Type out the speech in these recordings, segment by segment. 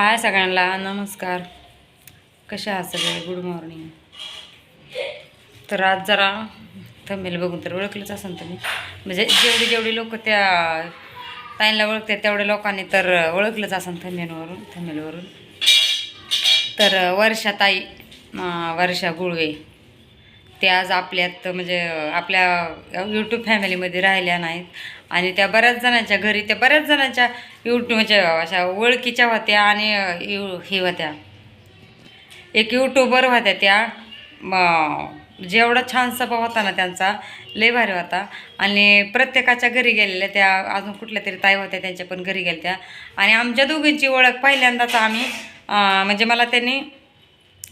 हाय सगळ्यांना नमस्कार. कशा आहात सगळे? गुड मॉर्निंग तर आज जरा थंबेल बघून तर ओळखलंच असेल तुम्ही. म्हणजे जेवढी जेवढी लोक त्या ताईला ओळखते तेवढ्या लोकांनी तर ओळखलंच असेल थंबेलवरून थंबेलवरून तर वर्षा ताई वर्षा गुळवे ते आज आपल्यात म्हणजे आपल्या यूट्यूब फॅमिलीमध्ये राहिल्या नाहीत. आणि त्या बऱ्याच जणांच्या घरी त्या बऱ्याच जणांच्या यूट्यूबच्या म्हणजे अशा ओळखीच्या होत्या आणि यू हे होत्या. एक यूट्यूबर होत्या त्या. जेवढा छान स्वभाव होता ना त्यांचा लय भारी होता. आणि प्रत्येकाच्या घरी गेलेल्या त्या अजून कुठल्या तरी ताई होत्या त्यांच्या पण घरी गेल्या आणि आमच्या दोघींची ओळख पहिल्यांदाच आम्ही म्हणजे मला त्यांनी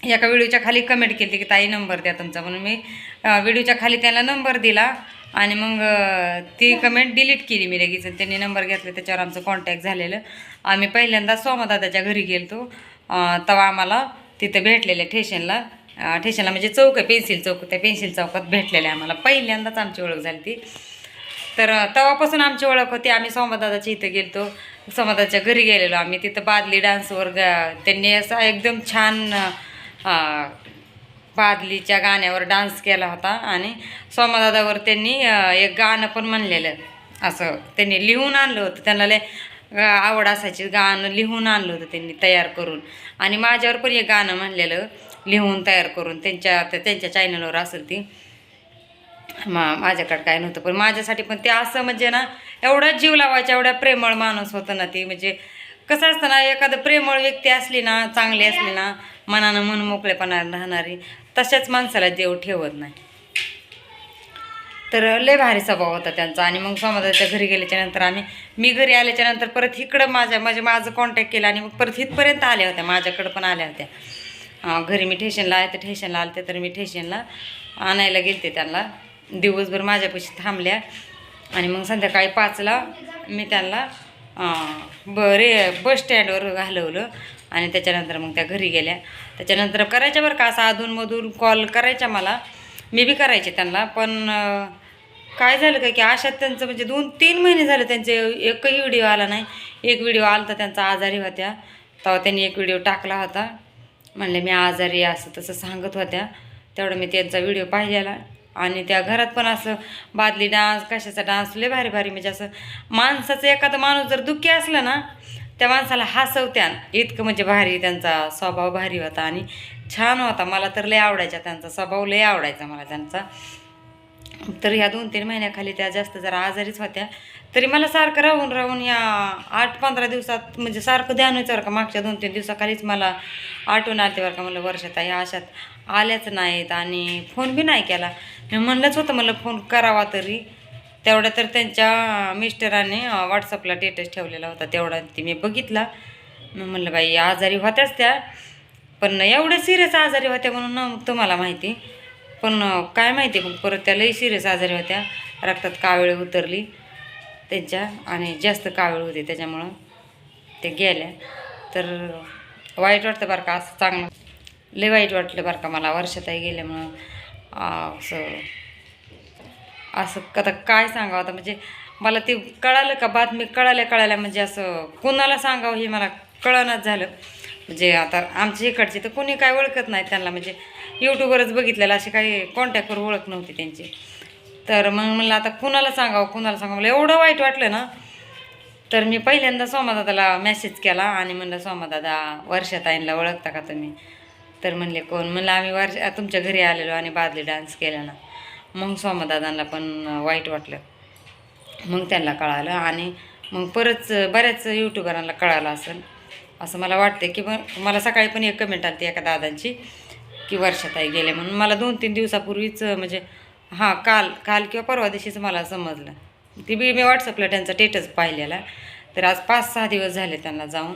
एका व्हिडिओच्या खाली कमेंट केली की ताई नंबर द्या तुमचा. म्हणून मी व्हिडिओच्या खाली त्यांना नंबर दिला. आणि मग ती कमेंट डिलीट केली मी लगेच. त्यांनी नंबर घेतला त्याच्यावर आमचं कॉन्टॅक्ट झालेलं. आम्ही पहिल्यांदा सोमादादाच्या घरी गेलतो. तेव्हा आम्हाला तिथं भेटलेल्या ठेशनला ठेशनला म्हणजे चौक आहे पेन्सिल चौक. त्या पेन्सिल चौकात भेटलेल्या आम्हाला. पहिल्यांदाच आमची ओळख झाली ती. तर तेव्हापासून आमची ओळख होती. आम्ही सोमदादाच्या इथं गेलतो. सोमदाच्या घरी गेलेलो आम्ही. तिथं बादली डान्सवर ग त्यांनी असा एकदम छान बादलीच्या गाण्यावर डान्स केला होता आणि सोमदादावर त्यांनी एक गाणं पण म्हणलेलं. असं त्यांनी लिहून आणलं होतं. त्यांना लय आवड असायची. गाणं लिहून आणलं होतं त्यांनी तयार करून. आणि माझ्यावर पण एक गाणं म्हणलेलं लिहून तयार करून. त्यांच्या त्यांच्या चॅनलवर असेल ती. मा माझ्याकडे काय नव्हतं. पण माझ्यासाठी पण ते असं म्हणजे ना एवढा जीव लावायचा एवढा प्रेमळ माणूस होतं ना ती. म्हणजे कसं असतं ना एखादं प्रेमळ व्यक्ती असली ना चांगली असली ना मनानं मन मोकळेपणा राहणारी. तशाच माणसाला देव ठेवत नाही. तर लय भारी स्वभाव होता त्यांचा. आणि मग समाजाच्या घरी गेल्याच्यानंतर आम्ही मी घरी आल्याच्यानंतर परत इकडं माझ्या म्हणजे माझं कॉन्टॅक्ट केला आणि मग परत इथपर्यंत आल्या होत्या. माझ्याकडं पण आल्या होत्या. घरी मी ठेशनला आहे तर ठेशनला आलते तर मी ठेशनला आणायला गेलते त्यांना. दिवसभर माझ्यापाशी थांबल्या. आणि मग संध्याकाळी पाचला मी त्यांना बरे बस स्टँडवर घालवलं. आणि त्याच्यानंतर मग त्या घरी गेल्या. त्याच्यानंतर करायच्या बरं का असा अधूनमधून कॉल करायच्या मला. मी बी करायचे त्यांना पण काय झालं काय की अशात त्यांचं म्हणजे दोन तीन महिने झाले त्यांचे एकही व्हिडिओ आला नाही. एक व्हिडिओ आला तर त्यांचा आजारी होत्या. तेव्हा त्यांनी एक व्हिडिओ टाकला होता. म्हणले मी आजारी असं तसं सांगत होत्या. तेवढं मी त्यांचा व्हिडिओ पाहिलेला. आणि त्या घरात पण असं बादली डान्स कशाचा डान्स लय भारी भारी. म्हणजे असं माणसाचं एखादा माणूस जर दुःखी असला ना त्या माणसाला हसवत्यान. इतकं म्हणजे भारी त्यांचा स्वभाव भारी होता आणि छान होता. मला तर लय आवडायचा त्यांचा स्वभाव लय आवडायचा मला त्यांचा. तर ह्या दोन तीन महिन्याखाली त्या जास्त जरा आजारीच होत्या. तरी मला सारखं राहून राहून या आठ पंधरा दिवसात म्हणजे सारखं ध्यान व्हायचं बरं का. मागच्या दोन तीन दिवसाखालीच मला आठवण आली बरं का. म्हणलं वर्षात ह्या अशात आल्याच नाहीत आणि फोन बी नाही केला. मी म्हणलंच होतं मला फोन करावा तरी. तेवढा तर त्यांच्या मिस्टरांनी व्हॉट्सअपला स्टेटस ठेवलेला होता. तेवढा ती मी बघितला. मी म्हणलं बाई आजारी होत्याच त्या पण एवढ्या सिरियस आजारी होत्या म्हणून ना तुम्हाला माहिती. पण काय माहिती मग परत त्या लई सिरियस आजारी होत्या. रक्तात कावळे उतरली त्यांच्या आणि जास्त कावळे होते त्याच्यामुळं ते गेल्या. तर वाईट वाटतं बरं का असं चांगलं. लई वाईट वाटलं बरं का मला. वर्षातही गेल्यामुळं असं असं आता काय सांगावं आता म्हणजे मला ते कळालं का बातमी कळाल्या कळाल्या म्हणजे असं कोणाला सांगावं हे मला कळणच झालं. म्हणजे आता आमच्या इकडचे तर कोणी काय ओळखत नाही त्यांना. म्हणजे यूट्यूबवरच बघितलेलं असे काही कॉन्टॅक्टवर ओळख नव्हती त्यांची. तर मग म्हणलं आता कुणाला सांगावं कुणाला सांगावं? मला एवढं वाईट वाटलं ना. तर मी पहिल्यांदा सोमादादाला मेसेज केला आणि म्हणलं सोमादादा वर्षाताईंना ओळखता का तुम्ही? तर म्हणले कोण? म्हणलं आम्ही वर्ष तुमच्या घरी आलेलो आणि बादली डान्स केला ना मग सोमादादांना पण वाईट वाटलं. मग त्यांना कळालं आणि मग परत बऱ्याच यूट्यूबरांना कळालं असेल असं मला वाटतं की मग मला सकाळी पण एक कमेंट आली एका दादांची की वर्षाताई गेले म्हणून. मला दोन तीन दिवसापूर्वीच म्हणजे हां काल काल किंवा परवा दिवशीच मला समजलं. ती बी मी व्हॉट्सअपला त्यांचा स्टेटस पाहिलेला. तर आज पाच सहा दिवस झाले त्यांना जाऊन.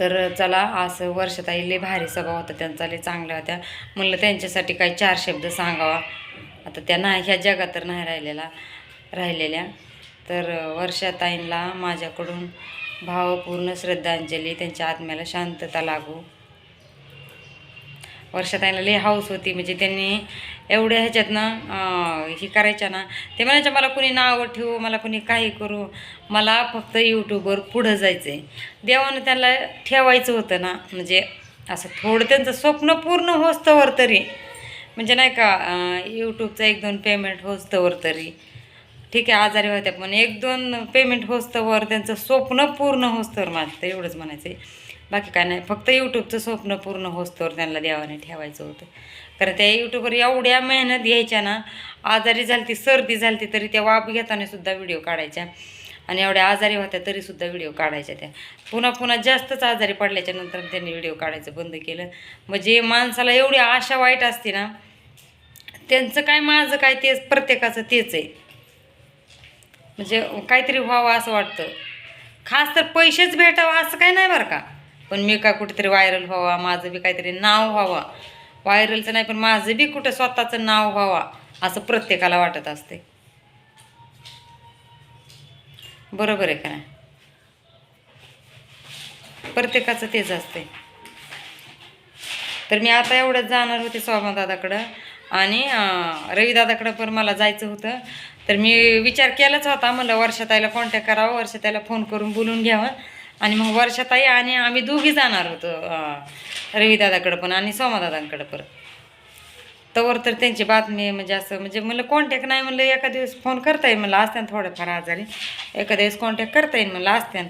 तर चला असं वर्षाताई लय भारी स्वभाव होता त्यांचा लय चांगल्या होत्या. म्हणलं त्यांच्यासाठी काही चार शब्द सांगावा. आता त्या नाही ह्या जगात तर नाही राहिलेला राहिलेल्या. तर वर्षाताईंना माझ्याकडून भावपूर्ण श्रद्धांजली त्यांच्या आत्म्याला शांतता लागू. वर्षाताईला लई हाऊस होती. म्हणजे त्यांनी एवढ्या ह्याच्यातनं हे ही करायच्या ना ते म्हणायच्या मला कुणी नावं ठेवू मला कुणी काही करू मला फक्त यूट्यूबवर पुढं जायचं आहे देवानं त्यांना ठेवायचं होतं ना म्हणजे असं थोडं त्यांचं स्वप्न पूर्ण होस्तवर तरी. म्हणजे नाही का यूट्यूबचं एक दोन पेमेंट होस्तवर तरी. ठीक आहे आजारी होत्या पण एक दोन पेमेंट होस्तवर त्यांचं स्वप्न पूर्ण होस्तवर माझं तर एवढंच म्हणायचं आहे बाकी काय नाही. फक्त यूट्यूबचं स्वप्न पूर्ण होस्तवर त्यांना देवाने ठेवायचं होतं. कारण त्या यूट्यूबवर एवढ्या मेहनत घ्यायच्या ना आजारी झाली ती सर्दी झाली ती तरी त्या वाप घेताना सुद्धा व्हिडिओ काढायच्या. आणि एवढ्या आजारी होत्या तरीसुद्धा व्हिडिओ काढायच्या त्या. पुन्हा पुन्हा जास्तच आजारी पडल्याच्या नंतर त्यांनी व्हिडिओ काढायचं बंद केलं. म्हणजे माणसाला एवढी आशा वाईट असते ना त्यांचं काय माझं काय तेच प्रत्येकाचं तेच आहे. म्हणजे काहीतरी व्हावं असं वाटतं. खास तर पैसेच भेटावं असं काय नाही बरं का? पण मी काय कुठेतरी व्हायरल व्हावा माझं बी काहीतरी नाव व्हावा. व्हायरलचं नाही पण माझं बी कुठं स्वतःचं नाव व्हावा असं प्रत्येकाला वाटत असते. बरोबर आहे का नाही? प्रत्येकाचं तेच असते. तर मी आता एवढंच जाणार होते दादाकडं आणि रवीदादाकडं रविदादाकडं पण मला जायचं होतं. तर मी विचार केलाच होता म्हणलं वर्षाताईला कॉन्टॅक्ट करावं वर्षाताईला फोन करून बोलून घ्यावं. आणि मग वर्षाताई आणि आम्ही दोघी जाणार होतो रविदादाकडं पण आणि सोमादादांकडं पण. तवर तर त्यांची बातमी म्हणजे असं म्हणजे मला कॉन्टॅक्ट नाही म्हणलं एका दिवस फोन करता येईल म्हणलं असत्यान थोडंफार आजारी. एका दिवस कॉन्टॅक्ट करता येईल म्हणलं असत्यान.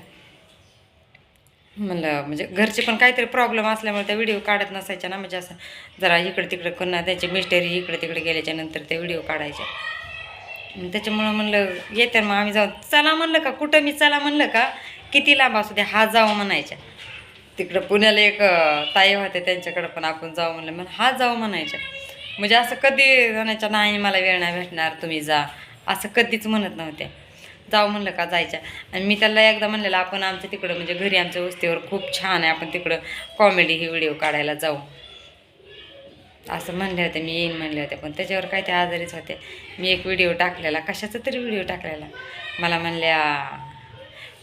म्हणलं म्हणजे घरचे पण काहीतरी प्रॉब्लेम असल्यामुळे त्या व्हिडिओ काढत नसायच्या ना म्हणजे असं जरा इकडं तिकडं करणं त्यांचे मिस्टरी इकडे तिकडे गेल्याच्यानंतर ते व्हिडिओ काढायच्या. त्याच्यामुळं म्हणलं येते मग आम्ही जाऊ चला म्हणलं का? कुठं मी? चला म्हणलं का? किती लांब असू दे हा जाऊ म्हणायच्या. तिकडं पुण्याला एक ताई होते त्यांच्याकडं पण आपण जाऊ म्हणलं. मग हा जाऊ म्हणायच्या. म्हणजे असं कधी म्हणायच्या नाही मला वेळ नाही भेटणार तुम्ही जा. असं कधीच म्हणत नव्हत्या. जाऊ म्हणलं का जायच्या. आणि मी त्याला एकदा म्हणलेलं आपण आमच्या तिकडं म्हणजे घरी आमच्या वस्तीवर खूप छान आहे आपण तिकडं कॉमेडी ही व्हिडिओ काढायला जाऊ. असं म्हणले होते मी येईन म्हणले होते पण त्याच्यावर काय ते आजारीच होते मी एक व्हिडिओ टाकलेला. कशाचा तरी व्हिडिओ टाकलेला. मला म्हणल्या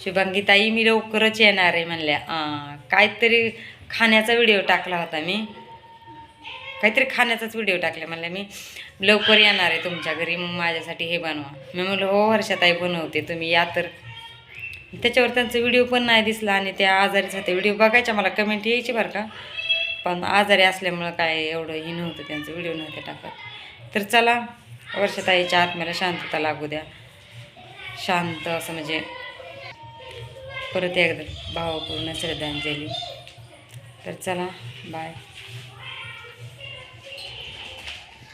शुभांगीताई मी लवकरच येणार आहे म्हणल्या. काहीतरी खाण्याचा व्हिडिओ टाकला होता मी. काहीतरी खाण्याचाच व्हिडिओ टाकला म्हणलं मी. लवकर येणार आहे तुमच्या घरी मग माझ्यासाठी हे बनवा. मी म्हणलं हो वर्षाताई बनवते तुम्ही या तर. त्याच्यावर त्यांचा व्हिडिओ पण नाही दिसला आणि त्या आजारीच होते. व्हिडिओ बघायच्या मला कमेंट यायची बरं का. पण आजारी असल्यामुळं काय एवढं हे नव्हतं त्यांचं व्हिडिओ नव्हते टाकत. तर चला वर्षाताईच्या आत्म्याला शांतता लागू द्या. शांत असं म्हणजे परत एकदा भावपूर्ण श्रद्धांजली. तर चला बाय